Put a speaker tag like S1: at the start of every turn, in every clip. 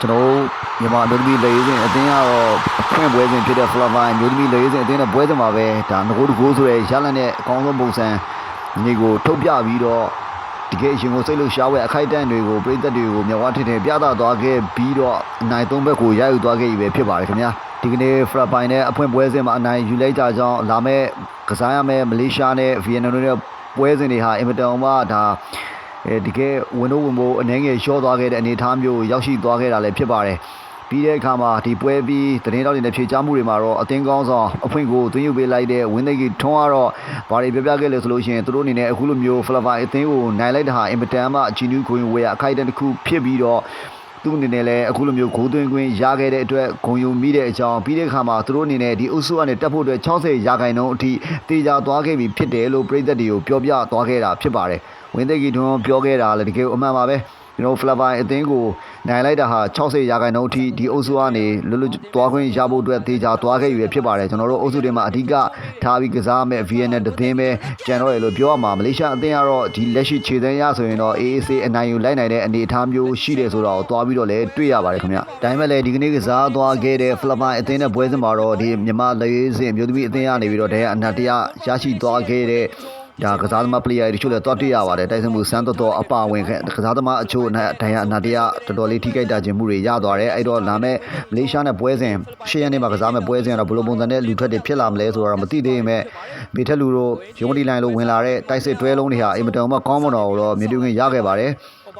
S1: ကျွန်တော်တို့မြန်မာအမျိုးသမီးလေရင်အသင်းကတော့အခွင့်ပွဲစဉ်ဖြစ်တဲ့ Flavor အမျိုးသမီးလေရင်အသင်းနဲ့ပွဲစဉ်မှာပဲဒါငကိုတကိုးဆိုတဲ့ရလန်နဲ့အကောင်းဆုံးပုံစံညီကိုထုတ်ပြပြီးတော့တကယ်ရှင်ကိုစိတ်လို့ရှားဝဲအခိုက်အတန့်တွေကိုပြည်သက်တွေကိုမြဝထင်ထင်ပြသသွားခဲ့ပြီးတော့အနိုင်သုံးဘက်ကိုရယူသွားခဲ့ပြီပဲဖြစ်ပါတယ်ခင်ဗျာဒီကနေ့ Flavor နဲ့အဖွင့်ပွဲစဉ်မှာအနိုင်ယူလိုက်ကြကြောင်းလာမဲ့ကစားရမယ့်မလေးရှားနဲ့ဗီယက်နမ်တို့နဲ့ပွဲစဉ်တွေဟာအင်မတန်မှဒါ အဲဒီကဲဝင်တော့ဝင်ဖို့အနေငယ်လျှော့သွားခဲ့တဲ့အနေအထားမျိုးရောက်ရှိသွားခဲ့တာလည်းဖြစ်ပါတယ်ပြီးတဲ့အခါမှာဒီပွဲပြီးသတင်းတောက်တွေနဲ့ဖြေချမှုတွေမှာတော့အသင်းကောင်းဆောင်အဖွင့်ကိုသွင်းယူပေးလိုက်တဲ့ဝင်းသိကြီးထွန်းကတော့ဘာတွေပြပြခဲ့လဲဆိုလို့ရှိရင်သူတို့အနေနဲ့အခုလိုမျိုးဖလဗိုင်အသင်းကိုနိုင်လိုက်တာဟာအင်မတန်မှဂျီနူးခွင်ဝေးအခိုက်အတန့်တစ်ခုဖြစ်ပြီးတော့သူ့အနေနဲ့လည်းအခုလိုမျိုးဂိုးသွင်းခွင့်ရခဲ့တဲ့အတွက်ဂုဏ်ယူမိတဲ့အကြောင်းပြီးတဲ့အခါမှာသူတို့အနေနဲ့ဒီအုပ်စုကနေတက်ဖို့အတွက်60ရာခိုင်နှုန်းအထိတေချာသွားခဲ့ပြီဖြစ်တယ်လို့ပြည်သက်တွေကိုပြောပြသွားခဲ့တာဖြစ်ပါတယ် ဝင်းသိကြီးထွန်းပြောခဲ့တာလည်းတကယ်အမှန်ပါပဲကျွန်တော် Flavor အသင်းကိုနိုင်လိုက်တာဟာ60ရာခိုင်နှုန်းအထိဒီအုပ်စုကနေလွတ်လွတ်သွားခွင့်ရဖို့အတွက်တေချာသွားခဲ့ပြီဖြစ်ပါတယ်ကျွန်တော်တို့အုပ်စုတွေမှာအဓိကထားပြီးကစားမဲ့ VN တသင်းပဲကျန်တော့ရလို့ပြောရမှာမလေးရှားအသင်းကတော့ဒီလက်ရှိခြေသန်းရဆိုရင်တော့ AAC အနိုင်ယူလိုက်နိုင်တဲ့အနေအထားမျိုးရှိတယ်ဆိုတော့သွားပြီးတော့လည်းတွေ့ရပါတယ်ခင်ဗျ။ဒါပေမဲ့လည်းဒီကနေ့ကစားသွားခဲ့တဲ့ Flavor အသင်းနဲ့ပွဲစဉ်မှာတော့ဒီမြန်မာလက်ရေးစင်မျိုးသမီးအသင်းကနေပြီးတော့တဲ့အနတ်တရရရှိသွားခဲ့တဲ့ ဒါကစားသမား player တွေတချို့လည်းတွတ်တွေ့ရပါတယ်တိုက်စစ်မှုစမ်းတော်တော်အပါဝင်ခဲ့ကစားသမားအချို့နဲ့ဒဏ်ရာအနာတရတော်တော်လေးထိခိုက်တာခြင်းမှုတွေရသွားတယ်အဲ့တော့လာမဲ့မလေးရှားနဲ့ပွဲစဉ်ရှေ့ရက်နေ့မှာကစားမဲ့ပွဲစဉ်ကတော့ဘယ်လိုပုံစံနဲ့လူထွက်တွေဖြစ်လာမလဲဆိုတော့မသိသေးပေမဲ့မိထက်လူတို့ရုံးတီလိုင်းလို့ဝင်လာတဲ့တိုက်စစ်တွဲလုံးတွေဟာအင်မတန်မှကောင်းမွန်တော်တော့မြေတူးခင်ရခဲ့ပါတယ်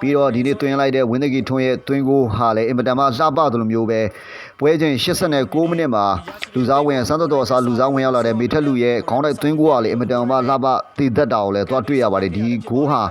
S1: ပြီးတော့ဒီနေ့တွင်းလိုက်တဲ့ဝင်းသကီထွန်းရဲ့တွင်းကိုဟာလည်းအင်မတန်မှလှပသလိုမျိုးပဲပွဲချင်း89မိနစ်မှာလူစားဝင်စမ်းတော်တော်အစားလူစားဝင်ရောက်လာတဲ့မေထက်လူရဲ့ခေါင်းတိုက်တွင်းကိုကလည်းအင်မတန်မှလှပတည်သက်တာကိုလည်းသွားတွေ့ရပါတယ်ဒီဂိုးဟာ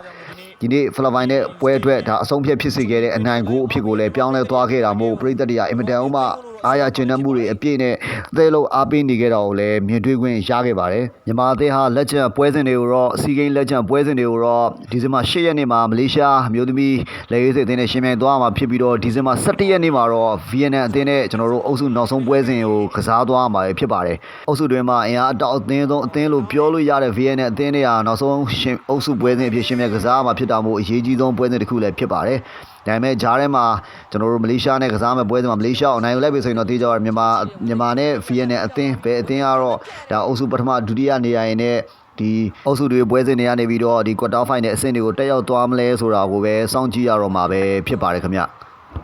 S1: ဒီနေ့ဖလပိုင်နဲ့ပွဲအတွက်ဒါအဆုံးဖြတ်ဖြစ်စေခဲ့တဲ့အနိုင်ဂိုးအဖြစ်ကိုလည်းပြောင်းလဲသွားခဲ့တာမို့ပရိသတ်တွေကအင်မတန်မှ အားရကျဉ်းနှံမှုတွေအပြည့်နဲ့အသေးလုံးအားပေးနေခဲ့တာကိုလည်းမြင်တွေ့ခွင့်ရခဲ့ပါတယ်မြန်မာအသင်းဟာလက်ကျန်ပွဲစဉ်တွေကိုတော့စီဂိမ်းလက်ကျန်ပွဲစဉ်တွေကိုတော့ဒီဇင်ဘာ10ရက်နေ့မှာမလေးရှားမျိုးသမီးလက်ရေးစစ်အသင်းနဲ့ရှင်ပြိုင်သွားမှာဖြစ်ပြီးတော့ဒီဇင်ဘာ17ရက်နေ့မှာတော့ဗီယက်နမ်အသင်းနဲ့ကျွန်တော်တို့အုပ်စုနောက်ဆုံးပွဲစဉ်ကိုကစားသွားမှာဖြစ်ပါတယ်အုပ်စုတွင်မှာအင်အားအတောက်အသင်းဆုံးအသင်းလို့ပြောလို့ရတဲ့ဗီယက်နမ်အသင်းတွေဟာနောက်ဆုံးရှင်အုပ်စုပွဲစဉ်အဖြစ်ရှင်ပြိုင်ကစားမှာဖြစ်တာမို့အရေးကြီးဆုံးပွဲစဉ်တစ်ခုလည်းဖြစ်ပါတယ်ဒါပေမဲ့ဂျားထဲမှာကျွန်တော်တို့မလေးရှားနဲ့ကစားမဲ့ပွဲစဉ်မှာမလေးရှားအနိုင်ယူလိုက်ပြီဆိုရင်တော့တေးကြတော့မြန်မာမြန်မာနဲ့ဗီယက်နမ်အသင်းပဲအသင်းကတော့ဒါအုပ်စုပထမဒုတိယနေရာရင်နဲ့ဒီအုပ်စုတွေပွဲစဉ်တွေကနေပြီးတော့ဒီ quarter final အဆင့်တွေကိုတက်ရောက်သွားမလဲဆိုတာကိုပဲစောင့်ကြည့်ရတော့မှာပဲဖြစ်ပါတယ်ခင်ဗျ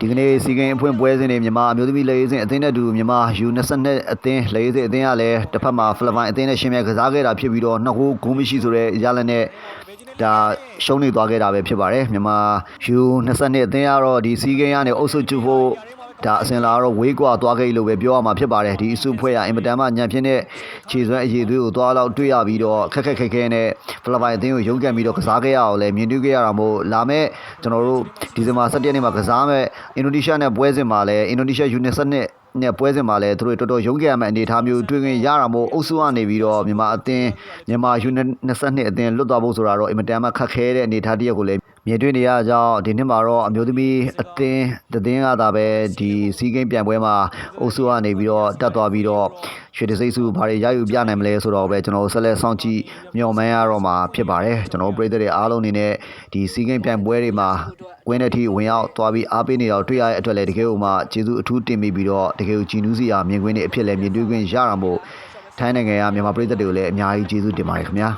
S1: ဒီကနေ့စီကင်အဖွင့်ပွဲစဉ်တွေမြန်မာအမျိုးသမီးလက်ရေးစဉ်အသင်းနဲ့တူမြန်မာ U22 အသင်းလက်ရေးစဉ်အသင်းကလည်းတစ်ဖက်မှာဖလပိုင်အသင်းနဲ့ရှင်မြတ်ကစားခဲ့တာဖြစ်ပြီးတော့နှစ်ဟိုးဂိုးမရှိဆိုတဲ့ရလနဲ့ ဒါရှုံးနေသွားခဲ့တာပဲဖြစ်ပါတယ်မြန်မာ U22 အသင်းကတော့ဒီစီကင်ကနေအုပ်စုကျဖို့ဒါအစင်လာတော့ဝေးကွာသွားခဲ့လို့ပဲပြောရမှာဖြစ်ပါတယ်ဒီအစုဖွဲ့ရအင်မတန်မှညံဖြစ်တဲ့ခြေစွမ်းအရေးသွေးကိုသွားတော့တွေ့ရပြီးတော့ခက်ခက်ခဲခဲနဲ့ဖလပိုင်အသင်းကိုရုန်းကန်ပြီးတော့ကစားခဲ့ရအောင်လဲမြင်တွေ့ခဲ့ရတာမို့လာမဲ့ကျွန်တော်တို့ဒီဇင်ဘာ17ရက်နေ့မှာကစားမဲ့အင်ဒိုနီးရှားနဲ့ပွဲစဉ်မှာလဲအင်ဒိုနီးရှား U22 နဲ့ပွဲစဉ်မှာလည်းသူတို့တော်တော်ရုန်းကန်ရမယ့်အနေအထားမျိုးတွေ့ခွင့်ရတာမို့အုပ်စုကနေပြီးတော့မြန်မာအသင်းမြန်မာ U22 အသင်းလွတ်သွားဖို့ဆိုတာတော့အင်မတန်မှခက်ခဲတဲ့အနေအထားတစ်ရပ်ကိုလည်း မြင်တွေ့နေရကြောင်းဒီနှစ်မှာတော့အမျိုးသမီးအသင်းတည်င်းကသာပဲဒီစီးကိန်းပြန်ပွဲမှာအုပ်စုကနေပြီးတော့တက်သွားပြီးတော့ရွှေတစိမ့်စုဘာတွေရယူပြနိုင်မလဲဆိုတော့ပဲကျွန်တော်ဆက်လက်စောင့်ကြည့်မျှော်မှန်းရတော့မှာဖြစ်ပါတယ်ကျွန်တော်ပြည်သက်တွေအားလုံးအနေနဲ့ဒီစီးကိန်းပြန်ပွဲတွေမှာဝင်းတဲ့အထိဝင်ရောက်သွားပြီးအားပေးနေတော့တွေ့ရတဲ့အတွက်လည်းတကယ်လို့မှကျေးဇူးအထူးတင်မိပြီးတော့တကယ်ကိုကြည်နူးစီရာမြင်ကွင်းတွေအဖြစ်လည်းမြင်တွေ့ခွင့်ရတာမို့ထိုင်းနိုင်ငံကမြန်မာပြည်သက်တွေကိုလည်းအများကြီးကျေးဇူးတင်ပါတယ်ခင်ဗျာ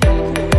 S2: take